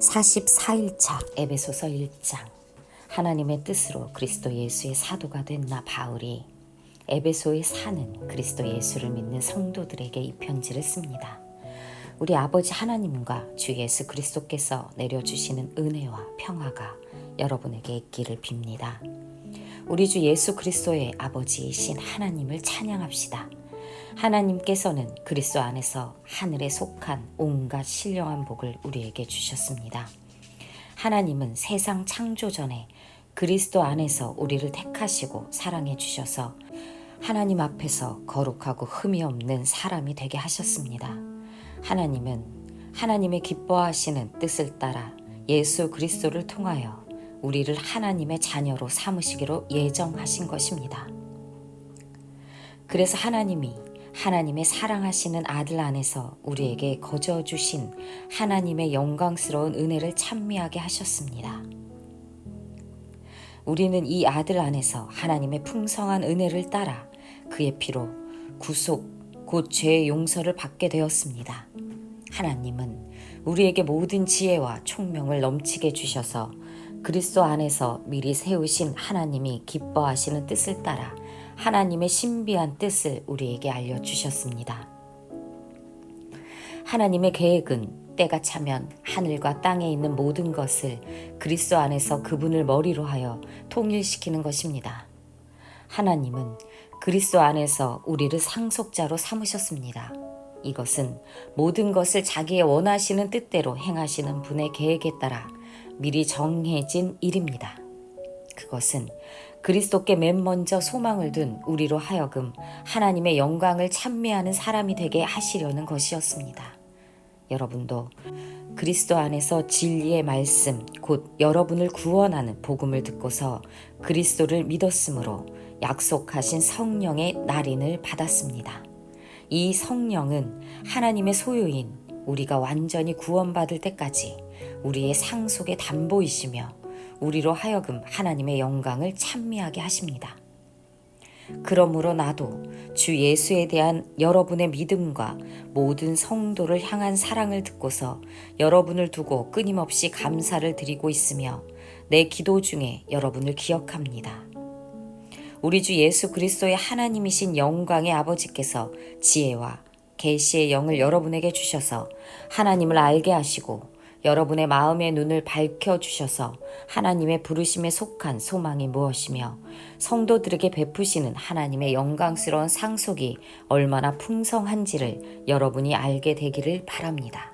44일차 에베소서 1장 하나님의 뜻으로 그리스도 예수의 사도가 된 나 바울이 에베소에 사는 그리스도 예수를 믿는 성도들에게 이 편지를 씁니다. 우리 아버지 하나님과 주 예수 그리스도께서 내려주시는 은혜와 평화가 여러분에게 있기를 빕니다. 우리 주 예수 그리스도의 아버지이신 하나님을 찬양합시다. 하나님께서는 그리스도 안에서 하늘에 속한 온갖 신령한 복을 우리에게 주셨습니다. 하나님은 세상 창조 전에 그리스도 안에서 우리를 택하시고 사랑해 주셔서 하나님 앞에서 거룩하고 흠이 없는 사람이 되게 하셨습니다. 하나님은 하나님의 기뻐하시는 뜻을 따라 예수 그리스도를 통하여 우리를 하나님의 자녀로 삼으시기로 예정하신 것입니다. 그래서 하나님이 하나님의 사랑하시는 아들 안에서 우리에게 거저 주신 하나님의 영광스러운 은혜를 찬미하게 하셨습니다. 우리는 이 아들 안에서 하나님의 풍성한 은혜를 따라 그의 피로 구속, 곧 죄의 용서를 받게 되었습니다. 하나님은 우리에게 모든 지혜와 총명을 넘치게 주셔서 그리스도 안에서 미리 세우신 하나님이 기뻐하시는 뜻을 따라 하나님의 신비한 뜻을 우리에게 알려주셨습니다. 하나님의 계획은 때가 차면 하늘과 땅에 있는 모든 것을 그리스도 안에서 그분을 머리로 하여 통일시키는 것입니다. 하나님은 그리스도 안에서 우리를 상속자로 삼으셨습니다. 이것은 모든 것을 자기의 원하시는 뜻대로 행하시는 분의 계획에 따라 미리 정해진 일입니다. 그것은 그리스도께 맨 먼저 소망을 둔 우리로 하여금 하나님의 영광을 찬미하는 사람이 되게 하시려는 것이었습니다. 여러분도 그리스도 안에서 진리의 말씀, 곧 여러분을 구원하는 복음을 듣고서 그리스도를 믿었으므로 약속하신 성령의 날인을 받았습니다. 이 성령은 하나님의 소유인 우리가 완전히 구원받을 때까지 우리의 상속의 담보이시며 우리로 하여금 하나님의 영광을 찬미하게 하십니다. 그러므로 나도 주 예수에 대한 여러분의 믿음과 모든 성도를 향한 사랑을 듣고서 여러분을 두고 끊임없이 감사를 드리고 있으며 내 기도 중에 여러분을 기억합니다. 우리 주 예수 그리스도의 하나님이신 영광의 아버지께서 지혜와 계시의 영을 여러분에게 주셔서 하나님을 알게 하시고 여러분의 마음의 눈을 밝혀 주셔서 하나님의 부르심에 속한 소망이 무엇이며 성도들에게 베푸시는 하나님의 영광스러운 상속이 얼마나 풍성한지를 여러분이 알게 되기를 바랍니다.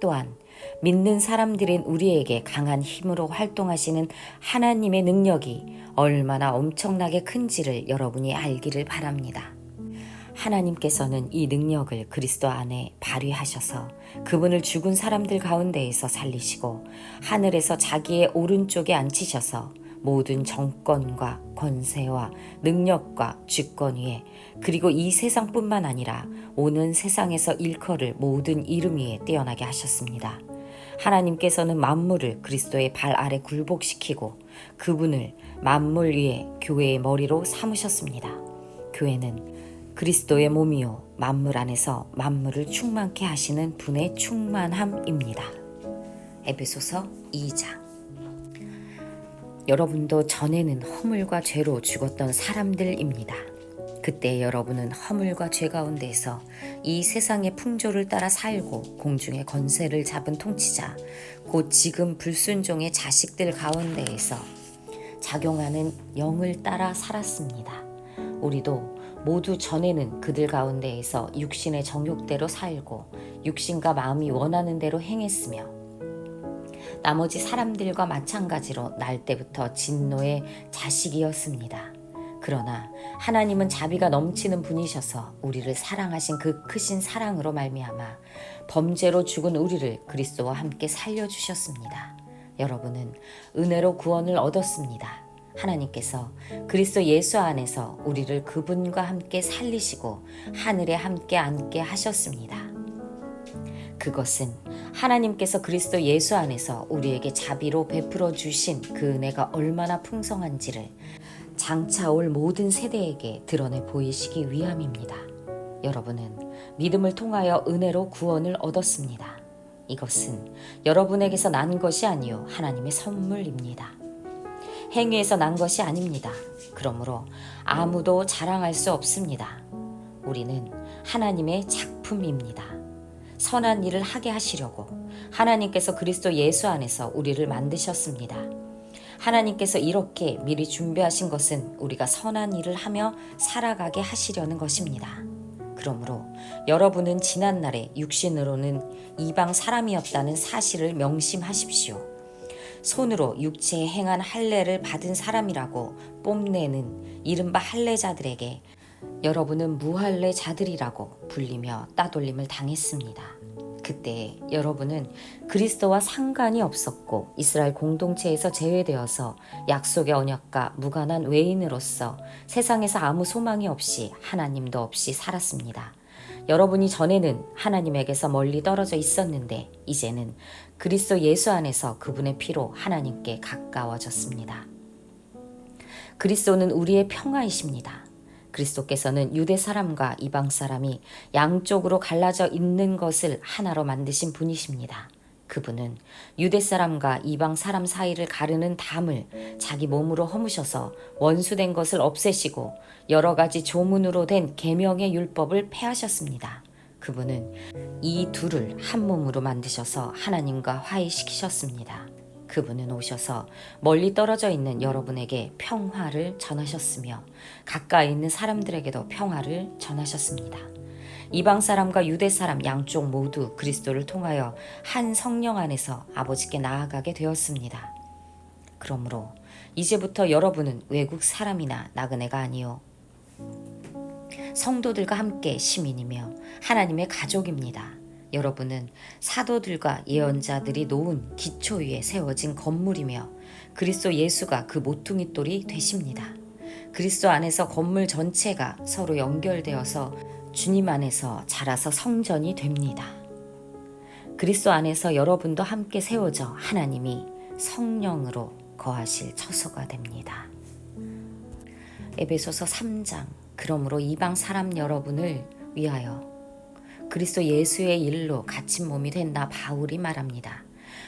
또한 믿는 사람들인 우리에게 강한 힘으로 활동하시는 하나님의 능력이 얼마나 엄청나게 큰지를 여러분이 알기를 바랍니다. 하나님께서는 이 능력을 그리스도 안에 발휘하셔서 그분을 죽은 사람들 가운데에서 살리시고 하늘에서 자기의 오른쪽에 앉히셔서 모든 정권과 권세와 능력과 주권 위에 그리고 이 세상뿐만 아니라 오는 세상에서 일컬을 모든 이름 위에 떼어나게 하셨습니다. 하나님께서는 만물을 그리스도의 발 아래 굴복시키고 그분을 만물 위에 교회의 머리로 삼으셨습니다. 교회는 그리스도의 몸이요 만물 안에서 만물을 충만케 하시는 분의 충만함입니다. 에베소서 2장 여러분도 전에는 허물과 죄로 죽었던 사람들입니다. 그때 여러분은 허물과 죄 가운데에서 이 세상의 풍조를 따라 살고 공중의 건세를 잡은 통치자, 곧 지금 불순종의 자식들 가운데에서 작용하는 영을 따라 살았습니다. 우리도 모두 전에는 그들 가운데에서 육신의 정욕대로 살고 육신과 마음이 원하는 대로 행했으며 나머지 사람들과 마찬가지로 날 때부터 진노의 자식이었습니다. 그러나 하나님은 자비가 넘치는 분이셔서 우리를 사랑하신 그 크신 사랑으로 말미암아 범죄로 죽은 우리를 그리스도와 함께 살려 주셨습니다. 여러분은 은혜로 구원을 얻었습니다. 하나님께서 그리스도 예수 안에서 우리를 그분과 함께 살리시고 하늘에 함께 앉게 하셨습니다. 그것은 하나님께서 그리스도 예수 안에서 우리에게 자비로 베풀어 주신 그 은혜가 얼마나 풍성한지를 장차 올 모든 세대에게 드러내 보이시기 위함입니다. 여러분은 믿음을 통하여 은혜로 구원을 얻었습니다. 이것은 여러분에게서 난 것이 아니요 하나님의 선물입니다. 행위에서 난 것이 아닙니다. 그러므로 아무도 자랑할 수 없습니다. 우리는 하나님의 작품입니다. 선한 일을 하게 하시려고 하나님께서 그리스도 예수 안에서 우리를 만드셨습니다. 하나님께서 이렇게 미리 준비하신 것은 우리가 선한 일을 하며 살아가게 하시려는 것입니다. 그러므로 여러분은 지난날에 육신으로는 이방 사람이었다는 사실을 명심하십시오. 손으로 육체에 행한 할례를 받은 사람이라고 뽐내는 이른바 할례자들에게 여러분은 무할례자들이라고 불리며 따돌림을 당했습니다. 그때 여러분은 그리스도와 상관이 없었고 이스라엘 공동체에서 제외되어서 약속의 언약과 무관한 외인으로서 세상에서 아무 소망이 없이 하나님도 없이 살았습니다. 여러분이 전에는 하나님에게서 멀리 떨어져 있었는데 이제는 그리스도 예수 안에서 그분의 피로 하나님께 가까워졌습니다. 그리스도는 우리의 평화이십니다. 그리스도께서는 유대 사람과 이방 사람이 양쪽으로 갈라져 있는 것을 하나로 만드신 분이십니다. 그분은 유대 사람과 이방 사람 사이를 가르는 담을 자기 몸으로 허무셔서 원수된 것을 없애시고 여러 가지 조문으로 된 계명의 율법을 폐하셨습니다. 그분은 이 둘을 한 몸으로 만드셔서 하나님과 화해시키셨습니다. 그분은 오셔서 멀리 떨어져 있는 여러분에게 평화를 전하셨으며 가까이 있는 사람들에게도 평화를 전하셨습니다. 이방 사람과 유대 사람 양쪽 모두 그리스도를 통하여 한 성령 안에서 아버지께 나아가게 되었습니다. 그러므로 이제부터 여러분은 외국 사람이나 나그네가 아니요 성도들과 함께 시민이며 하나님의 가족입니다. 여러분은 사도들과 예언자들이 놓은 기초 위에 세워진 건물이며 그리스도 예수가 그 모퉁이 돌이 되십니다. 그리스도 안에서 건물 전체가 서로 연결되어서 주님 안에서 자라서 성전이 됩니다. 그리스도 안에서 여러분도 함께 세워져 하나님이 성령으로 거하실 처소가 됩니다. 에베소서 3장 그러므로 이방 사람 여러분을 위하여 그리스도 예수의 일로 갇힌 몸이 된 나 바울이 말합니다.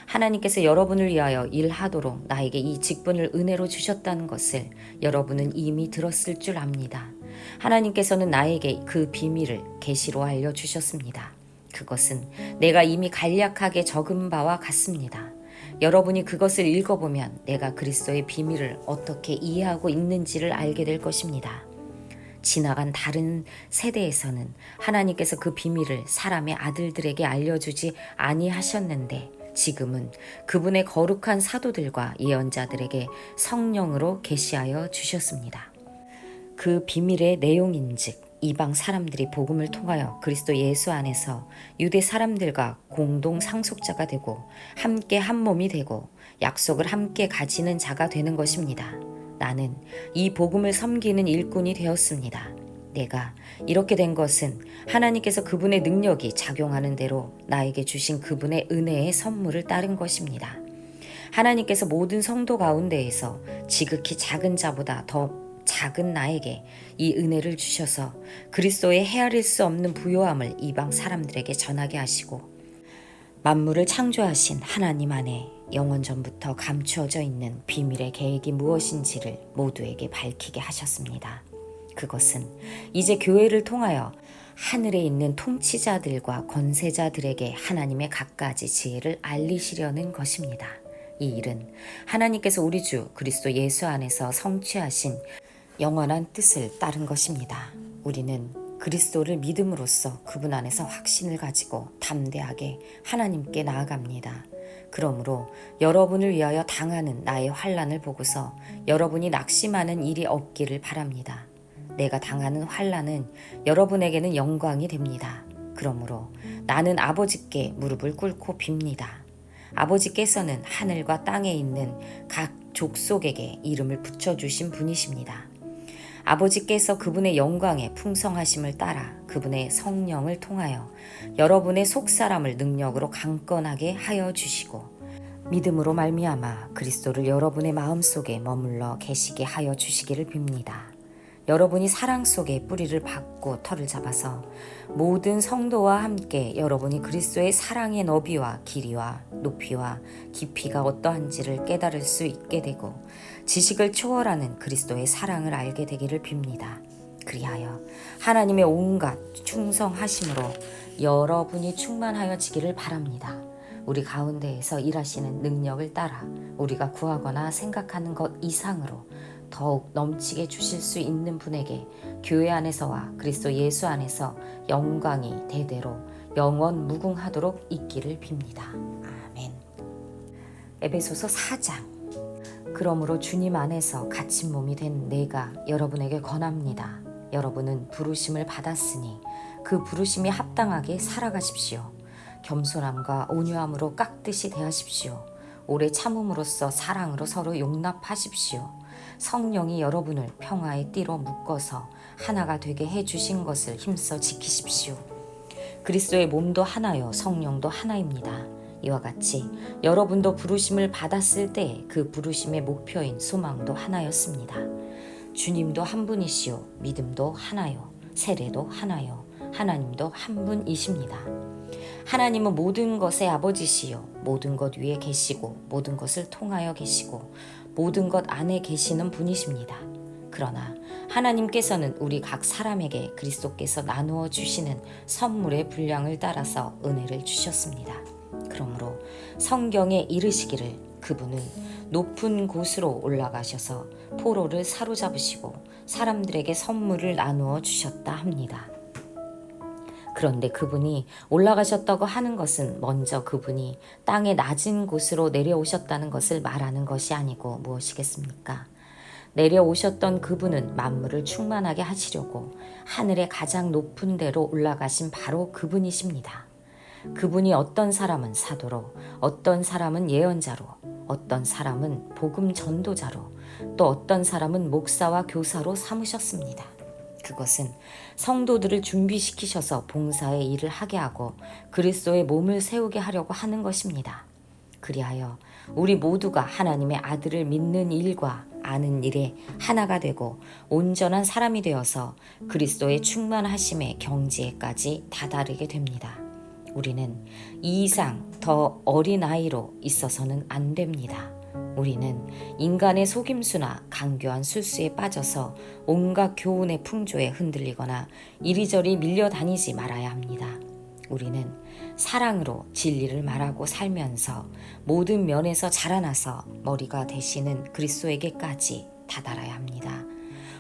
하나님께서 여러분을 위하여 일하도록 나에게 이 직분을 은혜로 주셨다는 것을 여러분은 이미 들었을 줄 압니다. 하나님께서는 나에게 그 비밀을 계시로 알려 주셨습니다. 그것은 내가 이미 간략하게 적은 바와 같습니다. 여러분이 그것을 읽어보면 내가 그리스도의 비밀을 어떻게 이해하고 있는지를 알게 될 것입니다. 지나간 다른 세대에서는 하나님께서 그 비밀을 사람의 아들들에게 알려주지 아니하셨는데 지금은 그분의 거룩한 사도들과 예언자들에게 성령으로 계시하여 주셨습니다. 그 비밀의 내용인즉 이방 사람들이 복음을 통하여 그리스도 예수 안에서 유대 사람들과 공동 상속자가 되고 함께 한 몸이 되고 약속을 함께 가지는 자가 되는 것입니다. 나는 이 복음을 섬기는 일꾼이 되었습니다. 내가 이렇게 된 것은 하나님께서 그분의 능력이 작용하는 대로 나에게 주신 그분의 은혜의 선물을 따른 것입니다. 하나님께서 모든 성도 가운데에서 지극히 작은 자보다 더 작은 나에게 이 은혜를 주셔서 그리스도의 헤아릴 수 없는 부요함을 이방 사람들에게 전하게 하시고 만물을 창조하신 하나님 안에 영원 전부터 감추어져 있는 비밀의 계획이 무엇인지를 모두에게 밝히게 하셨습니다. 그것은 이제 교회를 통하여 하늘에 있는 통치자들과 권세자들에게 하나님의 갖가지 지혜를 알리시려는 것입니다. 이 일은 하나님께서 우리 주 그리스도 예수 안에서 성취하신 영원한 뜻을 따른 것입니다. 우리는 그리스도를 믿음으로써 그분 안에서 확신을 가지고 담대하게 하나님께 나아갑니다. 그러므로 여러분을 위하여 당하는 나의 환란을 보고서 여러분이 낙심하는 일이 없기를 바랍니다. 내가 당하는 환란은 여러분에게는 영광이 됩니다. 그러므로 나는 아버지께 무릎을 꿇고 빕니다. 아버지께서는 하늘과 땅에 있는 각 족속에게 이름을 붙여주신 분이십니다. 아버지께서 그분의 영광의 풍성하심을 따라 그분의 성령을 통하여 여러분의 속사람을 능력으로 강건하게 하여 주시고 믿음으로 말미암아 그리스도를 여러분의 마음속에 머물러 계시게 하여 주시기를 빕니다. 여러분이 사랑 속에 뿌리를 박고 털을 잡아서 모든 성도와 함께 여러분이 그리스도의 사랑의 너비와 길이와 높이와 깊이가 어떠한지를 깨달을 수 있게 되고 지식을 초월하는 그리스도의 사랑을 알게 되기를 빕니다. 그리하여 하나님의 온갖 충성하심으로 여러분이 충만하여지기를 바랍니다. 우리 가운데에서 일하시는 능력을 따라 우리가 구하거나 생각하는 것 이상으로 더욱 넘치게 주실 수 있는 분에게 교회 안에서와 그리스도 예수 안에서 영광이 대대로 영원 무궁하도록 있기를 빕니다. 아멘. 에베소서 4장 그러므로 주님 안에서 갇힌 몸이 된 내가 여러분에게 권합니다. 여러분은 부르심을 받았으니 그 부르심이 합당하게 살아가십시오. 겸손함과 온유함으로 깍듯이 대하십시오. 오래 참음으로써 사랑으로 서로 용납하십시오. 성령이 여러분을 평화의 띠로 묶어서 하나가 되게 해 주신 것을 힘써 지키십시오. 그리스도의 몸도 하나요, 성령도 하나입니다. 이와 같이 여러분도 부르심을 받았을 때 그 부르심의 목표인 소망도 하나였습니다. 주님도 한 분이시요, 믿음도 하나요, 세례도 하나요, 하나님도 한 분이십니다. 하나님은 모든 것의 아버지시요, 모든 것 위에 계시고, 모든 것을 통하여 계시고, 모든 것 안에 계시는 분이십니다. 그러나 하나님께서는 우리 각 사람에게 그리스도께서 나누어 주시는 선물의 분량을 따라서 은혜를 주셨습니다. 그러므로 성경에 이르시기를 그분은 높은 곳으로 올라가셔서 포로를 사로잡으시고 사람들에게 선물을 나누어 주셨다 합니다. 그런데 그분이 올라가셨다고 하는 것은 먼저 그분이 땅의 낮은 곳으로 내려오셨다는 것을 말하는 것이 아니고 무엇이겠습니까? 내려오셨던 그분은 만물을 충만하게 하시려고 하늘의 가장 높은 데로 올라가신 바로 그분이십니다. 그분이 어떤 사람은 사도로, 어떤 사람은 예언자로, 어떤 사람은 복음 전도자로, 또 어떤 사람은 목사와 교사로 삼으셨습니다. 그것은 성도들을 준비시키셔서 봉사의 일을 하게 하고 그리스도의 몸을 세우게 하려고 하는 것입니다. 그리하여 우리 모두가 하나님의 아들을 믿는 일과 아는 일에 하나가 되고 온전한 사람이 되어서 그리스도의 충만하심의 경지에까지 다다르게 됩니다. 우리는 이 이상 더 어린 아이로 있어서는 안 됩니다. 우리는 인간의 속임수나 강교한 술수에 빠져서 온갖 교훈의 풍조에 흔들리거나 이리저리 밀려다니지 말아야 합니다. 우리는 사랑으로 진리를 말하고 살면서 모든 면에서 자라나서 머리가 되시는 그리스도에게까지 다다라야 합니다.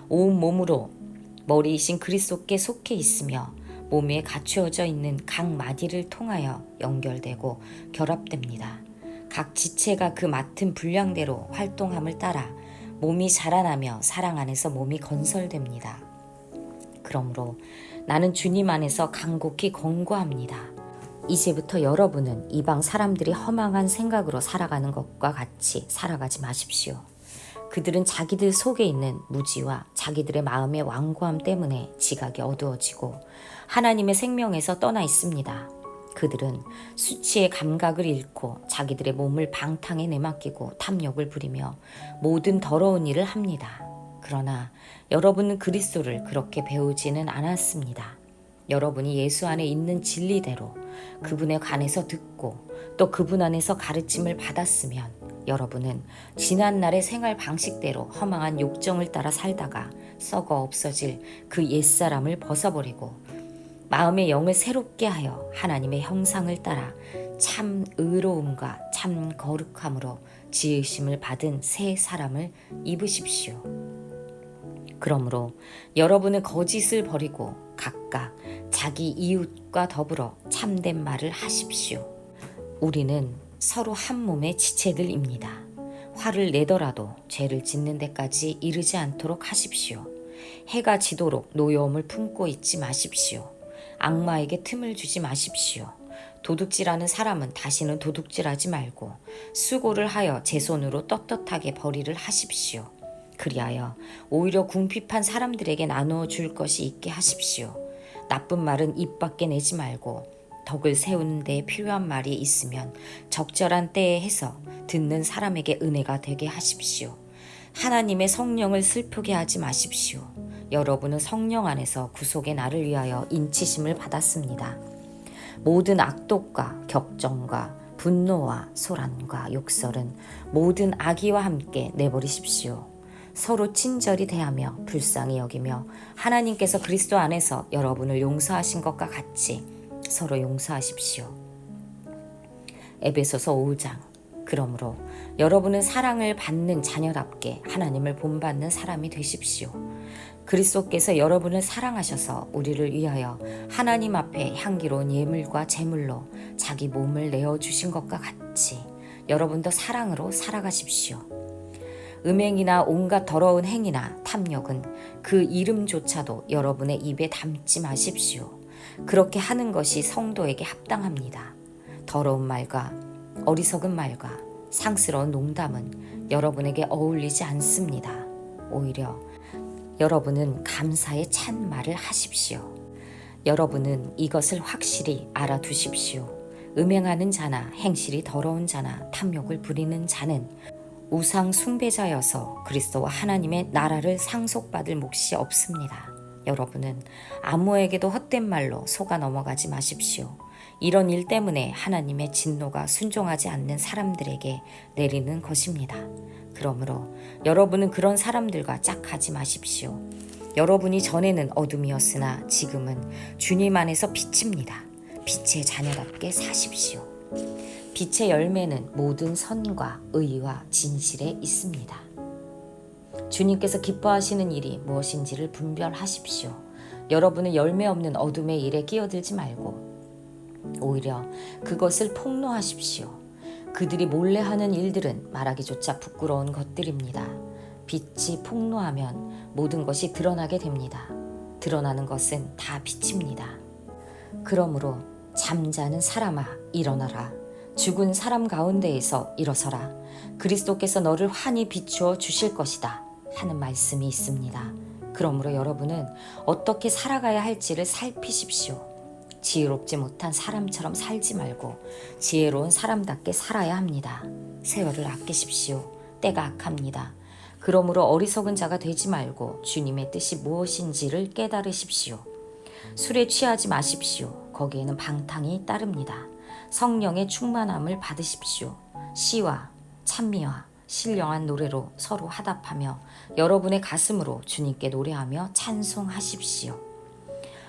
온 몸으로 머리이신 그리스도께 속해 있으며 몸에 갖추어져 있는 각 마디를 통하여 연결되고 결합됩니다. 각 지체가 그 맡은 분량대로 활동함을 따라 몸이 자라나며 사랑 안에서 몸이 건설됩니다. 그러므로 나는 주님 안에서 간곡히 권고합니다. 이제부터 여러분은 이방 사람들이 허망한 생각으로 살아가는 것과 같이 살아가지 마십시오. 그들은 자기들 속에 있는 무지와 자기들의 마음의 완고함 때문에 지각이 어두워지고 하나님의 생명에서 떠나 있습니다. 그들은 수치의 감각을 잃고 자기들의 몸을 방탕에 내맡기고 탐욕을 부리며 모든 더러운 일을 합니다. 그러나 여러분은 그리스도를 그렇게 배우지는 않았습니다. 여러분이 예수 안에 있는 진리대로 그분에 관해서 듣고 또 그분 안에서 가르침을 받았으면 여러분은 지난 날의 생활 방식대로 허망한 욕정을 따라 살다가 썩어 없어질 그 옛사람을 벗어버리고 마음의 영을 새롭게 하여 하나님의 형상을 따라 참 의로움과 참 거룩함으로 지으심을 받은 새 사람을 입으십시오. 그러므로 여러분은 거짓을 버리고 각각 자기 이웃과 더불어 참된 말을 하십시오. 우리는 서로 한 몸의 지체들입니다. 화를 내더라도 죄를 짓는 데까지 이르지 않도록 하십시오. 해가 지도록 노여움을 품고 있지 마십시오. 악마에게 틈을 주지 마십시오. 도둑질하는 사람은 다시는 도둑질하지 말고 수고를 하여 제 손으로 떳떳하게 벌이를 하십시오. 그리하여 오히려 궁핍한 사람들에게 나누어 줄 것이 있게 하십시오. 나쁜 말은 입 밖에 내지 말고 덕을 세우는 데 필요한 말이 있으면 적절한 때에 해서 듣는 사람에게 은혜가 되게 하십시오. 하나님의 성령을 슬프게 하지 마십시오. 여러분은 성령 안에서 구속의 나를 위하여 인치심을 받았습니다. 모든 악독과 격정과 분노와 소란과 욕설은 모든 악의와 함께 내버리십시오. 서로 친절히 대하며 불쌍히 여기며 하나님께서 그리스도 안에서 여러분을 용서하신 것과 같이 서로 용서하십시오. 에베소서 5장 그러므로 여러분은 사랑을 받는 자녀답게 하나님을 본받는 사람이 되십시오. 그리스도께서 여러분을 사랑하셔서 우리를 위하여 하나님 앞에 향기로운 예물과 제물로 자기 몸을 내어 주신 것과 같이 여러분도 사랑으로 살아가십시오. 음행이나 온갖 더러운 행위나 탐욕은 그 이름조차도 여러분의 입에 담지 마십시오. 그렇게 하는 것이 성도에게 합당합니다. 더러운 말과 어리석은 말과 상스러운 농담은 여러분에게 어울리지 않습니다. 오히려 여러분은 감사의 찬말을 하십시오. 여러분은 이것을 확실히 알아두십시오. 음행하는 자나 행실이 더러운 자나 탐욕을 부리는 자는 우상 숭배자여서 그리스도와 하나님의 나라를 상속받을 몫이 없습니다. 여러분은 아무에게도 헛된 말로 속아 넘어가지 마십시오. 이런 일 때문에 하나님의 진노가 순종하지 않는 사람들에게 내리는 것입니다. 그러므로 여러분은 그런 사람들과 짝하지 마십시오. 여러분이 전에는 어둠이었으나 지금은 주님 안에서 빛입니다. 빛의 자녀답게 사십시오. 빛의 열매는 모든 선과 의와 진실에 있습니다. 주님께서 기뻐하시는 일이 무엇인지를 분별하십시오. 여러분은 열매 없는 어둠의 일에 끼어들지 말고 오히려 그것을 폭로하십시오. 그들이 몰래 하는 일들은 말하기조차 부끄러운 것들입니다. 빛이 폭로하면 모든 것이 드러나게 됩니다. 드러나는 것은 다 빛입니다. 그러므로 잠자는 사람아 일어나라. 죽은 사람 가운데에서 일어서라. 그리스도께서 너를 환히 비추어 주실 것이다. 하는 말씀이 있습니다. 그러므로 여러분은 어떻게 살아가야 할지를 살피십시오. 지혜롭지 못한 사람처럼 살지 말고 지혜로운 사람답게 살아야 합니다. 세월을 아끼십시오. 때가 악합니다. 그러므로 어리석은 자가 되지 말고 주님의 뜻이 무엇인지를 깨달으십시오. 술에 취하지 마십시오. 거기에는 방탕이 따릅니다. 성령의 충만함을 받으십시오. 시와 찬미와 신령한 노래로 서로 화답하며 여러분의 가슴으로 주님께 노래하며 찬송하십시오.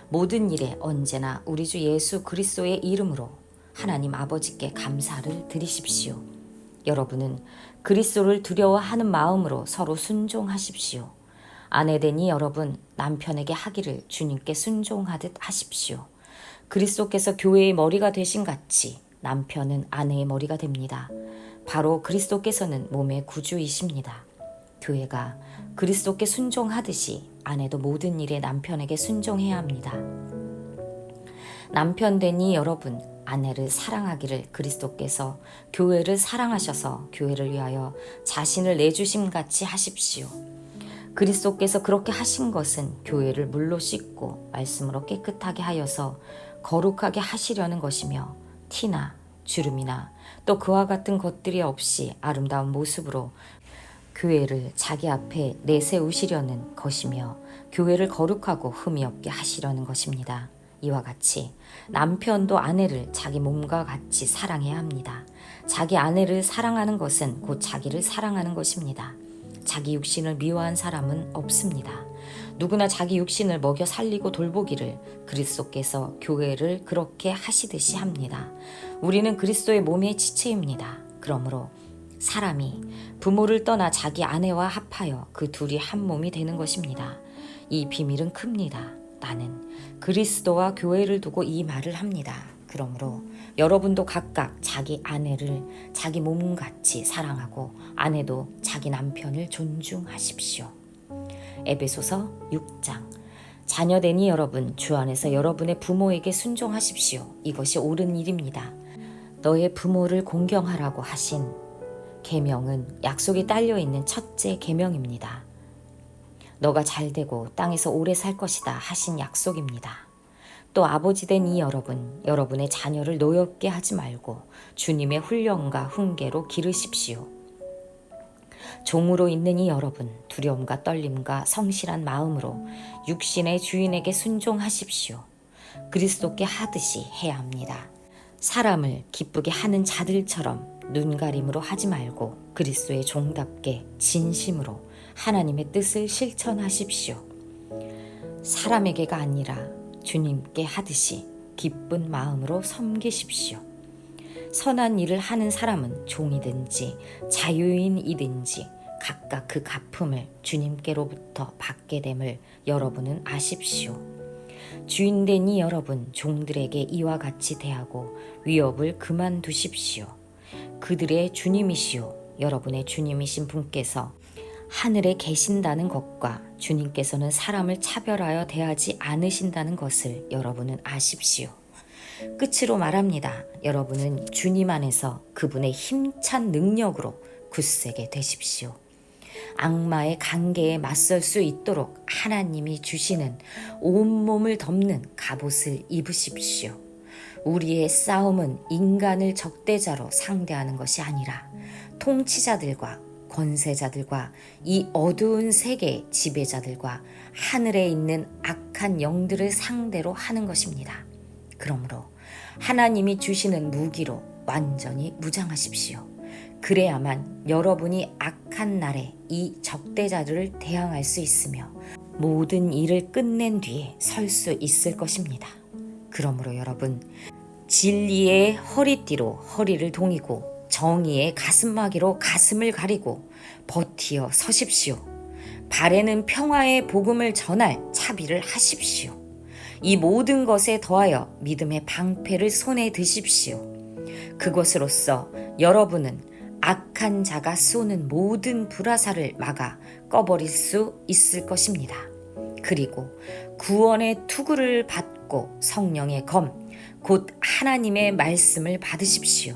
모든 일에 언제나 우리 주 예수 그리스도의 이름으로 하나님 아버지께 감사를 드리십시오. 여러분은 그리스도를 두려워하는 마음으로 서로 순종하십시오. 아내 되니 여러분 남편에게 하기를 주님께 순종하듯 하십시오. 그리스도께서 교회의 머리가 되신 같이 남편은 아내의 머리가 됩니다. 바로 그리스도께서는 몸의 구주이십니다. 교회가 그리스도께 순종하듯이 아내도 모든 일에 남편에게 순종해야 합니다. 남편 되니 여러분 아내를 사랑하기를 그리스도께서 교회를 사랑하셔서 교회를 위하여 자신을 내주심 같이 하십시오. 그리스도께서 그렇게 하신 것은 교회를 물로 씻고 말씀으로 깨끗하게 하여서 거룩하게 하시려는 것이며 티나 주름이나 또 그와 같은 것들이 없이 아름다운 모습으로 교회를 자기 앞에 내세우시려는 것이며 교회를 거룩하고 흠이 없게 하시려는 것입니다. 이와 같이 남편도 아내를 자기 몸과 같이 사랑해야 합니다. 자기 아내를 사랑하는 것은 곧 자기를 사랑하는 것입니다. 자기 육신을 미워한 사람은 없습니다. 누구나 자기 육신을 먹여 살리고 돌보기를 그리스도께서 교회를 그렇게 하시듯이 합니다. 우리는 그리스도의 몸의 지체입니다. 그러므로 사람이 부모를 떠나 자기 아내와 합하여 그 둘이 한 몸이 되는 것입니다. 이 비밀은 큽니다. 나는 그리스도와 교회를 두고 이 말을 합니다. 그러므로 여러분도 각각 자기 아내를 자기 몸같이 사랑하고 아내도 자기 남편을 존중하십시오. 에베소서 6장 자녀되니 여러분 주 안에서 여러분의 부모에게 순종하십시오. 이것이 옳은 일입니다. 너의 부모를 공경하라고 하신 계명은 약속이 딸려 있는 첫째 계명입니다. 너가 잘 되고 땅에서 오래 살 것이다 하신 약속입니다. 또 아버지 된 이 여러분, 여러분의 자녀를 노엽게 하지 말고 주님의 훈련과 훈계로 기르십시오. 종으로 있는 이 여러분 두려움과 떨림과 성실한 마음으로 육신의 주인에게 순종하십시오. 그리스도께 하듯이 해야 합니다. 사람을 기쁘게 하는 자들처럼 눈가림으로 하지 말고 그리스도의 종답게 진심으로 하나님의 뜻을 실천하십시오. 사람에게가 아니라 주님께 하듯이 기쁜 마음으로 섬기십시오. 선한 일을 하는 사람은 종이든지 자유인이든지 각각 그 갚음을 주님께로부터 받게 됨을 여러분은 아십시오. 주인된 이 여러분 종들에게 이와 같이 대하고 위협을 그만두십시오. 그들의 주님이시오. 여러분의 주님이신 분께서 하늘에 계신다는 것과 주님께서는 사람을 차별하여 대하지 않으신다는 것을 여러분은 아십시오. 끝으로 말합니다. 여러분은 주님 안에서 그분의 힘찬 능력으로 굳세게 되십시오. 악마의 관계에 맞설 수 있도록 하나님이 주시는 온몸을 덮는 갑옷을 입으십시오. 우리의 싸움은 인간을 적대자로 상대하는 것이 아니라 통치자들과 권세자들과 이 어두운 세계의 지배자들과 하늘에 있는 악한 영들을 상대로 하는 것입니다. 그러므로 하나님이 주시는 무기로 완전히 무장하십시오. 그래야만 여러분이 악한 날에 이 적대자들을 대항할 수 있으며 모든 일을 끝낸 뒤에 설 수 있을 것입니다. 그러므로 여러분, 진리의 허리띠로 허리를 동이고 정의의 가슴마기로 가슴을 가리고 버티어 서십시오. 발에는 평화의 복음을 전할 차비를 하십시오. 이 모든 것에 더하여 믿음의 방패를 손에 드십시오. 그것으로써 여러분은 악한 자가 쏘는 모든 불화살을 막아 꺼버릴 수 있을 것입니다. 그리고 구원의 투구를 받고 성령의 검, 곧 하나님의 말씀을 받으십시오.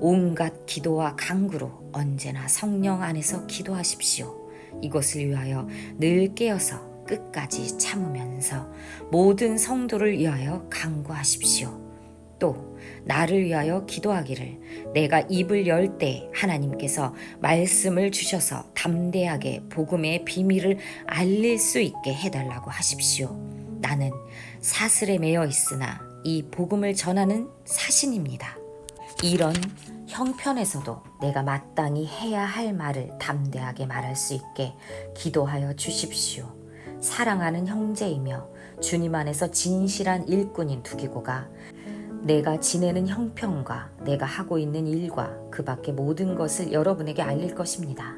온갖 기도와 강구로 언제나 성령 안에서 기도하십시오. 이것을 위하여 늘 깨어서 끝까지 참으면서 모든 성도를 위하여 강구하십시오. 또 나를 위하여 기도하기를 내가 입을 열 때 하나님께서 말씀을 주셔서 담대하게 복음의 비밀을 알릴 수 있게 해달라고 하십시오. 나는 사슬에 매여 있으나 이 복음을 전하는 사신입니다. 이런 형편에서도 내가 마땅히 해야 할 말을 담대하게 말할 수 있게 기도하여 주십시오. 사랑하는 형제이며 주님 안에서 진실한 일꾼인 두기고가 내가 지내는 형편과 내가 하고 있는 일과 그 밖의 모든 것을 여러분에게 알릴 것입니다.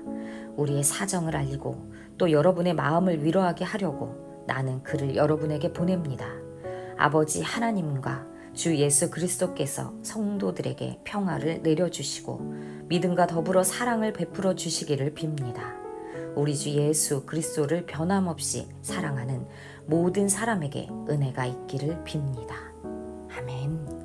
우리의 사정을 알리고 또 여러분의 마음을 위로하게 하려고 나는 그를 여러분에게 보냅니다. 아버지 하나님과 주 예수 그리스도께서 성도들에게 평화를 내려주시고 믿음과 더불어 사랑을 베풀어 주시기를 빕니다. 우리 주 예수 그리스도를 변함없이 사랑하는 모든 사람에게 은혜가 있기를 빕니다. 아멘.